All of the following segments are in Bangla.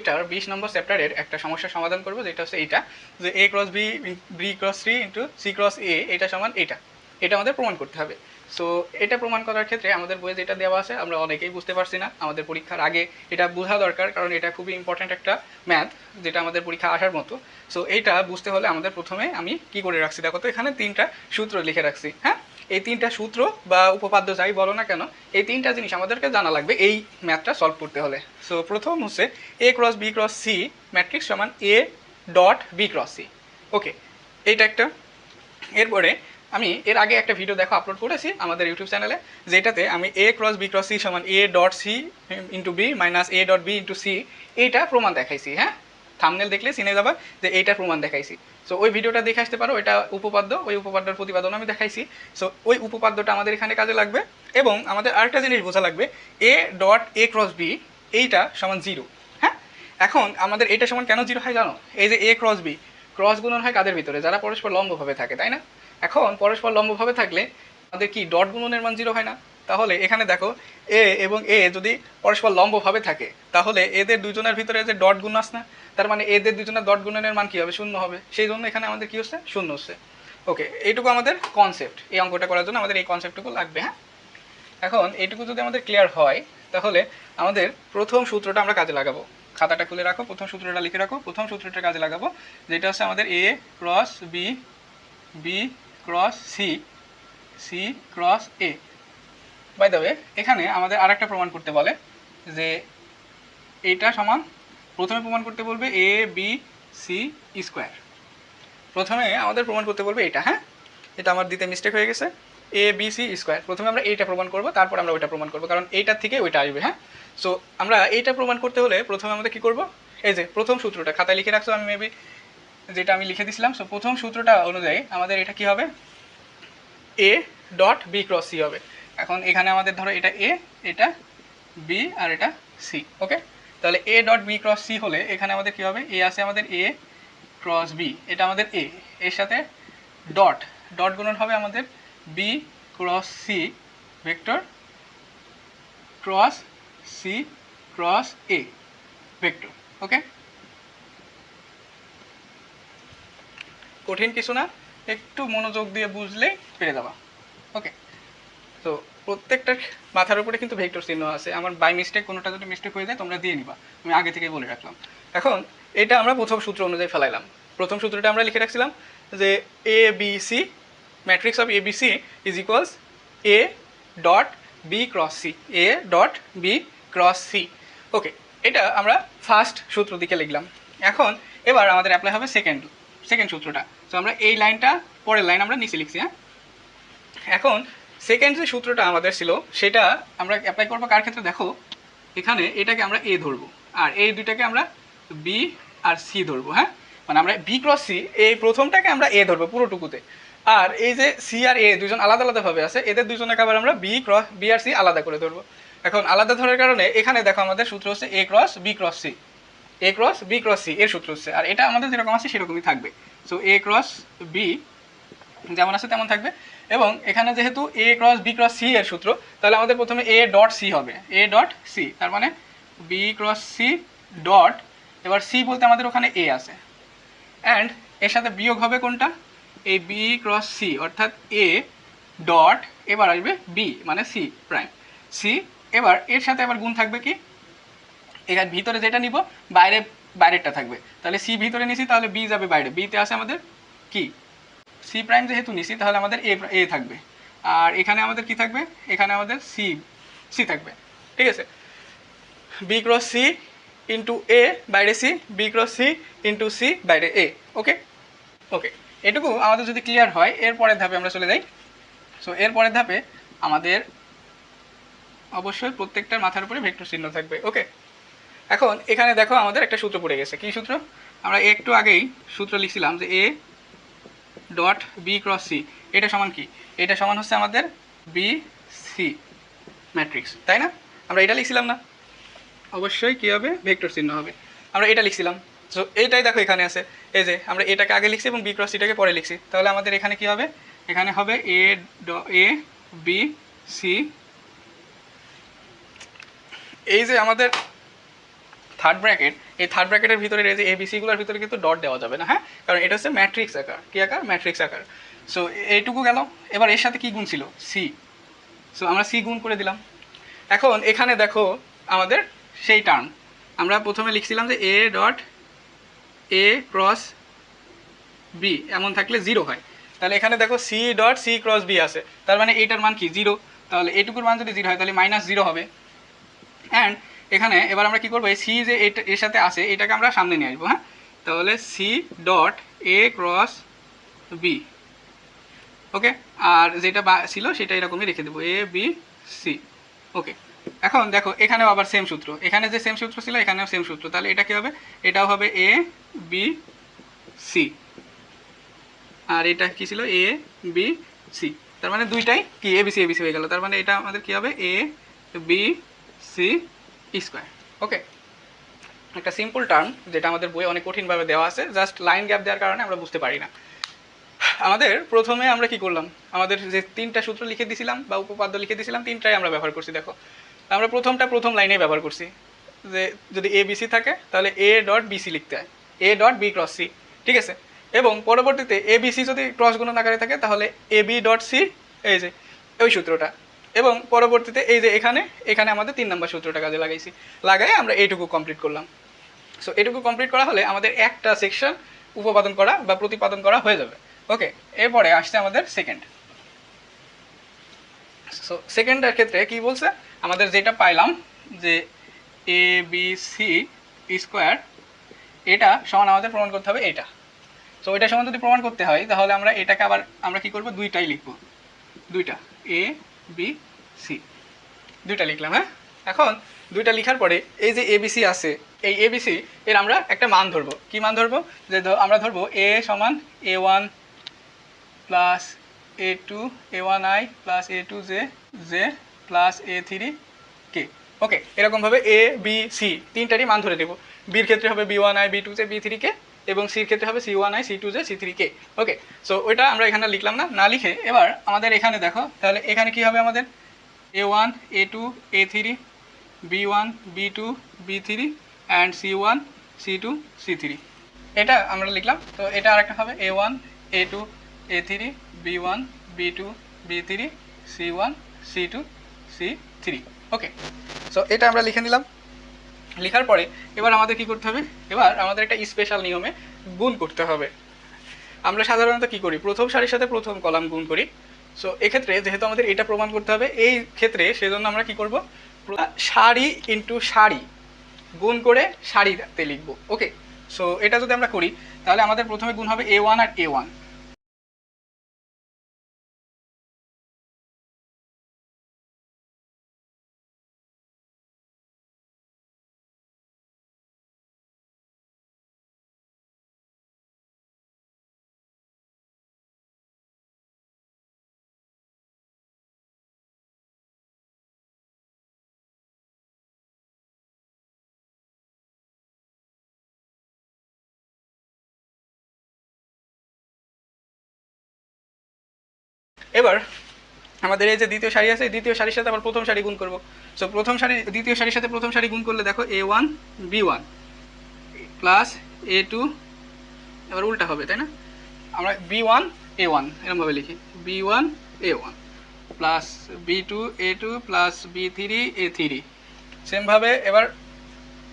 এটার বিশ নম্বর চ্যাপ্টারের একটা সমস্যার সমাধান করব, যেটা হচ্ছে এইটা, যে A cross B B cross three into C cross A এটা সমান এটা। এটা আমাদের প্রমাণ করতে হবে। সো এটা প্রমাণ করার ক্ষেত্রে আমাদের বইয়ে যেটা দেওয়া আছে, আমরা অনেকেই বুঝতে পারছি না। আমাদের পরীক্ষার আগে এটা বোঝা দরকার, কারণ এটা খুবই ইম্পর্ট্যান্ট একটা ম্যাথ যেটা আমাদের পরীক্ষা আসার মতো। সো এইটা বুঝতে হলে আমাদের প্রথমে আমি কি করে রাখছি? দেখো তো এখানে তিনটা সূত্র লিখে রাখছি হ্যাঁ? এই তিনটা সূত্র বা উপপাদ্য যাই বলো না কেন, এই তিনটা জিনিস আমাদেরকে জানা লাগবে এই ম্যাথটা সলভ করতে হলে। সো প্রথম হচ্ছে A cross B cross C matrix সমান A dot B cross C okay এইটা একটা। এরপরে আমি এর আগে একটা ভিডিও দেখো আপলোড করেছি আমাদের ইউটিউব চ্যানেলে যেটাতে আমি A cross B cross C সমান A dot C into B minus A dot B into C এইটা প্রমাণ দেখাইছি হ্যাঁ? থামনেল দেখলে চিনে যাবা যে এইটার প্রমাণ দেখাইছি। সো ওই ভিডিওটা দেখে আসতে পারো, এটা উপপাদ্য, ওই উপপাদ্যের প্রতিপাদন আমি দেখাইছি। সো ওই উপপাদ্যটা আমাদের এখানে কাজে লাগবে এবং আমাদের আরেকটা জিনিস বোঝা লাগবে A dot A cross B এইটা সমান জিরো হ্যাঁ? এখন আমাদের এটা সমান কেন জিরো হয় জানো? এই যে এ ক্রস বি ক্রস গুণন হয় কাদের ভিতরে? যারা পরস্পর লম্বভাবে থাকে, তাই না? এখন পরস্পর লম্বভাবে থাকলে আমাদের কি ডট গুণনের মান জিরো হয় না? তাহলে এখানে দেখো এ এবং এ যদি পরস্পর লম্বভাবে থাকে, তাহলে এদের দুজনের ভিতরে যে ডট গুণ আস না, তার মানে এদের দুজনের ডট গুণনের মান কি হবে? শূন্য হবে। সেই জন্য এখানে আমাদের কি হচ্ছে? শূন্য হচ্ছে। ওকে এইটুকু আমাদের কনসেপ্ট এই অঙ্কটা করার জন্য আমাদের এই কনসেপ্টটুকু লাগবে হ্যাঁ? এখন এইটুকু যদি আমাদের ক্লিয়ার হয়, তাহলে আমাদের প্রথম সূত্রটা আমরা কাজে লাগাবো। খাতাটা খুলে রাখো, প্রথম সূত্রটা লিখে রাখো, প্রথম সূত্রটা কাজে লাগাবো, যেটা হচ্ছে আমাদের A cross B B cross C C cross A by the way এখানে আমাদের আর একটা প্রমাণ করতে বলে যে এইটা সমান প্রথমে প্রমাণ করতে বলবে এ বি সি স্কোয়ার প্রথমে আমাদের প্রমাণ করতে বলবে এটা হ্যাঁ? এটা আমার দিতে মিস্টেক হয়ে গেছে। এ বি সি স্কোয়ার প্রথমে আমরা এইটা প্রমাণ করব, তারপর আমরা ওইটা প্রমাণ করব, কারণ এইটার থেকে ওইটা আসবে হ্যাঁ? সো আমরা এইটা প্রমাণ করতে হলে প্রথমে আমাদের কী করব? এই যে, প্রথম সূত্রটা খাতায় লিখে রাখছো আমি মেবি যেটা আমি লিখে দিছিলাম। সো প্রথম সূত্রটা অনুযায়ী আমাদের এটা কি হবে? A dot B cross C হবে। এখন এখানে আমাদের ধরো এটা এ এটা বি আর এটা সি ওকে তাহলে A dot B cross C হলে এখানে আমাদের কি হবে? এ আছে আমাদের এ ক্রস বি এটা আমাদের এ এর সাথে ডট ডট গুণন হবে আমাদের B cross C vector cross C cross A vector okay কঠিন কিছু না, একটু মনোযোগ দিয়ে বুঝলেই পেরে যাবা ওকে তো প্রত্যেকটার মাথার উপরে কিন্তু ভেক্টর চিহ্ন আছে। আমার বাই মিস্টেক কোনোটা যদি মিস্টেক হয়ে যায়, তোমরা দিয়ে নিবা। আমি আগে থেকে বলে রাখলাম। এখন, এটা আমরা প্রথম সূত্র অনুযায়ী ফেলাইলাম। প্রথম সূত্রটা আমরা লিখে রাখছিলাম যে A B C matrix of A B C is equals A dot B cross C A dot B cross C okay এটা আমরা ফার্স্ট সূত্র দিকে লিখলাম। এখন, এবার আমাদের অ্যাপ্লাই হবে সেকেন্ড সেকেন্ড সূত্রটা। তো আমরা এই লাইনটা, পরের লাইন আমরা নিচে লিখছি হ্যাঁ? এখন সেকেন্ড যে সূত্রটা আমাদের ছিল, সেটা আমরা অ্যাপ্লাই করব কার ক্ষেত্রে? দেখো, এখানে এটাকে আমরা এ ধরবো, আর এই দুইটাকে আমরা বি আর সি ধরবো হ্যাঁ? মানে আমরা বি ক্রস সি এই প্রথমটাকে আমরা এ ধরবো পুরোটুকুতে। আর এই যে সি আর এ দুজন আলাদা আলাদাভাবে আছে, এদের দুজনকে আবার আমরা বি ক্রস বি আর সি আলাদা করে ধরবো। এখন আলাদা ধরার কারণে এখানে দেখো আমাদের সূত্র হচ্ছে A cross B cross C A cross B cross C এর সূত্র হচ্ছে। আর এটা আমাদের যেরকম আছে সেরকমই থাকবে। সো এ ক্রস বি যেমন আছে তেমন থাকবে। এবং এখানে যেহেতু A cross B cross C এর সূত্র, তাহলে আমাদের প্রথমে এ ডট সি হবে। এ ডট সি তার মানে বি ক্রস সি ডট এবার সি বলতে আমাদের ওখানে এ আছে। অ্যান্ড এর সাথে বিয়োগ হবে কোনটা? এই বি ক্রস সি অর্থাৎ এ ডট এবার আসবে বি মানে সি প্রাইম সি এবার এর সাথে আবার গুণ থাকবে কি? এখানে ভিতরে যেটা নিব, বাইরে, বাইরেরটা থাকবে। তাহলে সি ভিতরে নিছি, তাহলে বি যাবে বাইরে। বিতে আছে আমাদের কি? সি প্রাইম যেহেতু নিছি তাহলে আমাদের এ এ থাকবে। আর এখানে আমাদের কি থাকবে? এখানে আমাদের সি সি থাকবে। ঠিক আছে? B cross C into A বাইরে C B cross C into C বাইরে এ ওকে ওকে এটুকু আমাদের যদি ক্লিয়ার হয়, এর পরের ধাপে আমরা চলে যাই। সো এর পরের ধাপে আমাদের অবশ্যই প্রত্যেকটার মাথার উপরে ভেক্টর চিহ্ন থাকবে ওকে এখন, এখানে দেখো আমাদের একটা সূত্র পড়ে গেছে। কি সূত্র? আমরা একটু আগেই সূত্র লিখছিলাম যে A dot B cross C এটা সমান কি? এটা সমান হচ্ছে আমাদের বি সি ম্যাট্রিক্স তাই না? আমরা এটা লিখছিলাম না। অবশ্যই কী হবে? ভেক্টর চিহ্ন হবে। আমরা এটা লিখছিলাম। সো এইটাই দেখো এখানে আছে। এই যে, আমরা এটাকে আগে লিখছি এবং বি ক্রস সিটাকে পরে লিখছি। তাহলে আমাদের এখানে কি হবে? এখানে হবে এ এ বি সি এই যে আমাদের থার্ড ব্র্যাকেট এই থার্ড ব্র্যাকেটের ভিতরে যে এবিসিগুলোর ভিতরে কিন্তু ডট দেওয়া যাবে না হ্যাঁ? কারণ এটা হচ্ছে ম্যাট্রিক্স আকার। কী আকার? ম্যাট্রিক্স আকার। সো এইটুকু গেল। এবার এর সাথে কী গুণ ছিল? সি সো আমরা সি গুণ করে দিলাম। এখন এখানে দেখো আমাদের সেই টার্ম। আমরা প্রথমে লিখছিলাম যে A dot A cross B এমন থাকলে জিরো হয়। তাহলে এখানে দেখো C dot C cross B আছে। তার মানে এইটার মান কি? জিরো তাহলে এটুকুর মান যদি জিরো হয়, তাহলে মাইনাস জিরো হবে। অ্যান্ড এখানে এবার আমরা কি করব? এই সি যে এর সাথে আছে, এটাকে আমরা সামনে নিয়ে আসব হ্যাঁ? তাহলে C dot A cross B okay আর যেটা ছিল সেটা এরকমই রেখে দেবো এ বি সি ওকে এখন দেখো, এখানেও আবার সেম সূত্র। এখানে যে সেম সূত্র ছিল, এখানেও সেম সূত্র। তাহলে এটা কি হবে? এটাও হবে এ বি সি আর এটা কি ছিল? এ বি সি তার মানে দুইটাই কি? A B C A B C হয়ে গেল। তার মানে এটা আমাদের কি হবে? A B C square okay একটা সিম্পল টার্ম যেটা আমাদের বইয়ে অনেক কঠিনভাবে দেওয়া আছে জাস্ট লাইন গ্যাপ দেওয়ার কারণে আমরা বুঝতে পারি না। আমাদের প্রথমে আমরা কি করলাম? আমাদের যে তিনটা সূত্র লিখে দিয়েছিলাম বা উপপাদ্য লিখে দিয়েছিলাম তিনটাই আমরা ব্যবহার করছি, দেখো। আমরা প্রথমটা প্রথম লাইনে ব্যবহার করছি। যে যদি এ বিসি থাকে, তাহলে এ ডট বিসি লিখতে হয়। A dot B cross C ঠিক আছে? এবং পরবর্তীতে এ বিসি যদি ক্রস গুণন আকারে থাকে, তাহলে এ বি ডট সি এই যে, ওই সূত্রটা। এবং পরবর্তীতে এই যে এখানে এখানে আমাদের তিন নম্বর সূত্রটা কাজে লাগাইছি। লাগাই আমরা এইটুকু কমপ্লিট করলাম। সো এটুকু কমপ্লিট করা হলে আমাদের একটা সেকশন উপপাদন করা বা প্রতিপাদন করা হয়ে যাবে। ওকে এরপরে আসছে আমাদের সেকেন্ড সো সেকেন্ডের ক্ষেত্রে কি বলছে? আমাদের যেটা পাইলাম যে এ বি সি স্কোয়ার এটা সমান আমাদের প্রমাণ করতে হবে এটা। সো এটা সমান যদি প্রমাণ করতে হয়, তাহলে আমরা এটাকে আবার আমরা কি করব? দুইটাই লিখব। দুইটা। এ বি সি দুইটা লিখলাম হ্যাঁ? এখন দুইটা লেখার পরে এই যে এবিসি আছে, এই এবিসি এর আমরা একটা মান ধরবো। কি মান ধরবো? যে আমরা ধরবো এ সমান A one plus A two A one I plus A two J J plus A three K okay এরকমভাবে এ বি সি তিনটারই মান ধরে দেবো বির ক্ষেত্রে হবে B one I B two J B three K এবং সির ক্ষেত্রে হবে C one I C two J C three K okay so ওইটা আমরা এখানে লিখলাম না না লিখে এবার আমাদের এখানে দেখো, তাহলে এখানে কি হবে আমাদের? A one A two A three B one B two B three and C one C two C three এটা আমরা লিখলাম, তো এটা আরেকটা হবে A one A two A three B one B two B three C one C two C three okay so এটা আমরা লিখে নিলাম। লেখার পরে এবার আমাদের কি করতে হবে? এবার আমাদের একটা স্পেশাল নিয়মে গুণ করতে হবে। আমরা সাধারণত কি করি? প্রথম সারির সাথে প্রথম কলাম গুণ করি। সো এক্ষেত্রে যেহেতু আমাদের এটা প্রমাণ করতে হবে, এই ক্ষেত্রে সেজন্য আমরা কি করব? সারি ইন্টু সারি গুণ করে সারিতে লিখব। ওকে সো এটা যদি আমরা করি, তাহলে আমাদের প্রথমে গুণ হবে A one R A one এবার আমাদের এই যে দ্বিতীয় সারি আছে দ্বিতীয় সারির সাথে আবার প্রথম সারি গুণ করব। সো প্রথম সারি, দ্বিতীয় সারির সাথে প্রথম সারি গুণ করলে দেখো A one B one plus A two এবার উল্টা হবে, তাই না? আমরা বি ওয়ান এ ওয়ান এরকমভাবে লিখি। B one A one plus B two A two plus B three A three সেমভাবে এবার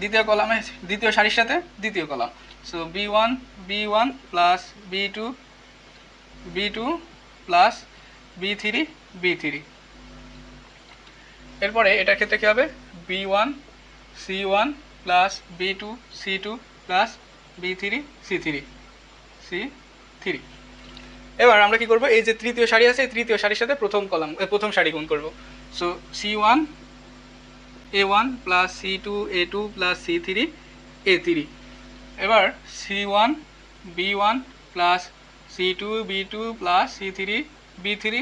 দ্বিতীয় কলামে দ্বিতীয় সারির সাথে দ্বিতীয় column so B one B one plus B two B two plus B three B three এরপরে এটার ক্ষেত্রে কী হবে? B one C one plus B two C two plus B three C three C three এবার আমরা কি করব? এই যে তৃতীয় সারি আছে, এই তৃতীয় সারির সাথে প্রথম কলাম প্রথম সারি গুণ করব। So C one A one plus C two A two plus C three A three এবার C one B one plus C two B two plus C three B three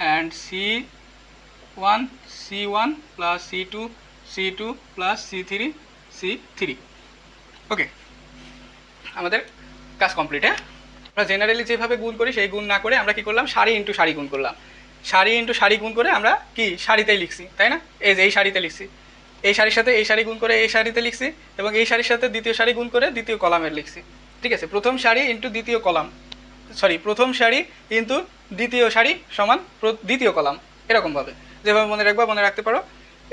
and C one C one plus C two C two plus C three C three okay আমাদের কাজ কমপ্লিট হ্যাঁ আমরা জেনারেলি যেভাবে গুণ করি, সেই গুণ না করে আমরা কি করলাম? সারি ইন্টু সারি গুণ করলাম। সারি ইন্টু সারি গুণ করে আমরা কি? সারিতেই লিখছি, তাই না? এই যে এই সারিতে লিখছি। এই সারির সাথে এই সারি গুণ করে এই সারিতে লিখছি এবং এই সারির সাথে দ্বিতীয় সারি গুণ করে দ্বিতীয় কলামের লিখছি। ঠিক আছে? প্রথম সারি ইন্টু দ্বিতীয় কলাম। সরি প্রথম সারি ইন্টু দ্বিতীয় সারি সমান দ্বিতীয় কলাম, এরকমভাবে। যেভাবে মনে রাখবা, মনে রাখতে পারো।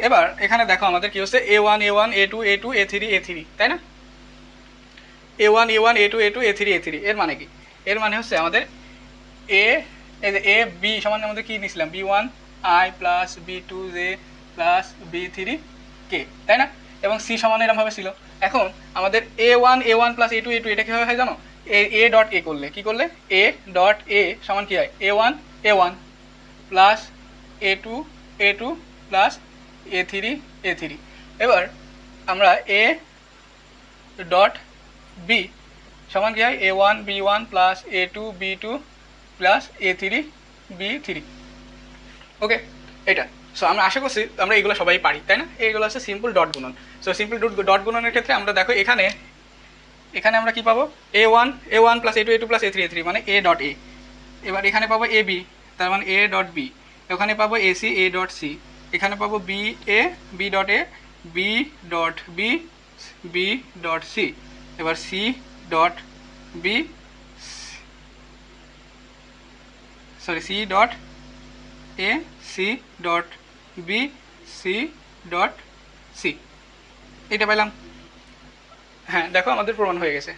এবার এখানে দেখো আমাদের কি হচ্ছে A one A one A two A two A three A three তাই না? A one A one A two A two A three A three এর মানে কি? এর মানে হচ্ছে আমাদের এ এ বি সমান আমাদের কি নিয়েছিলাম? B one I plus B two J plus B three K তাই না? এবং সি সমান এরমভাবে ছিল। এখন আমাদের A one A one plus A two A two এটা কীভাবে হয় জানো? এ এ ডট এ করলে, কি করলে? এ ডট এ সমান কি হয়? A one A one plus A two A two plus A three A three এবার আমরা এ ডট বি সমান কি হয়? A one B one plus A two B two plus A three B three okay এটা। সো আমরা আশা করছি আমরা এগুলো সবাই পারি, তাই না? এইগুলো হচ্ছে সিম্পল ডট গুণন। সো সিম্পল ডট গুণনের ক্ষেত্রে আমরা দেখো এখানে এখানে আমরা কি পাবো? A one A one plus A two A two plus A three A three মানে এ ডট এ এবার এখানে পাবো এ বি তার মানে এ ডট বি ওখানে পাবো A C A dot C এখানে পাবো B A B dot A B dot B B dot C এবার C dot B sorry C dot A C dot B C dot C এটা পেলাম হ্যাঁ দেখো আমাদের প্রমাণ হয়ে গেছে।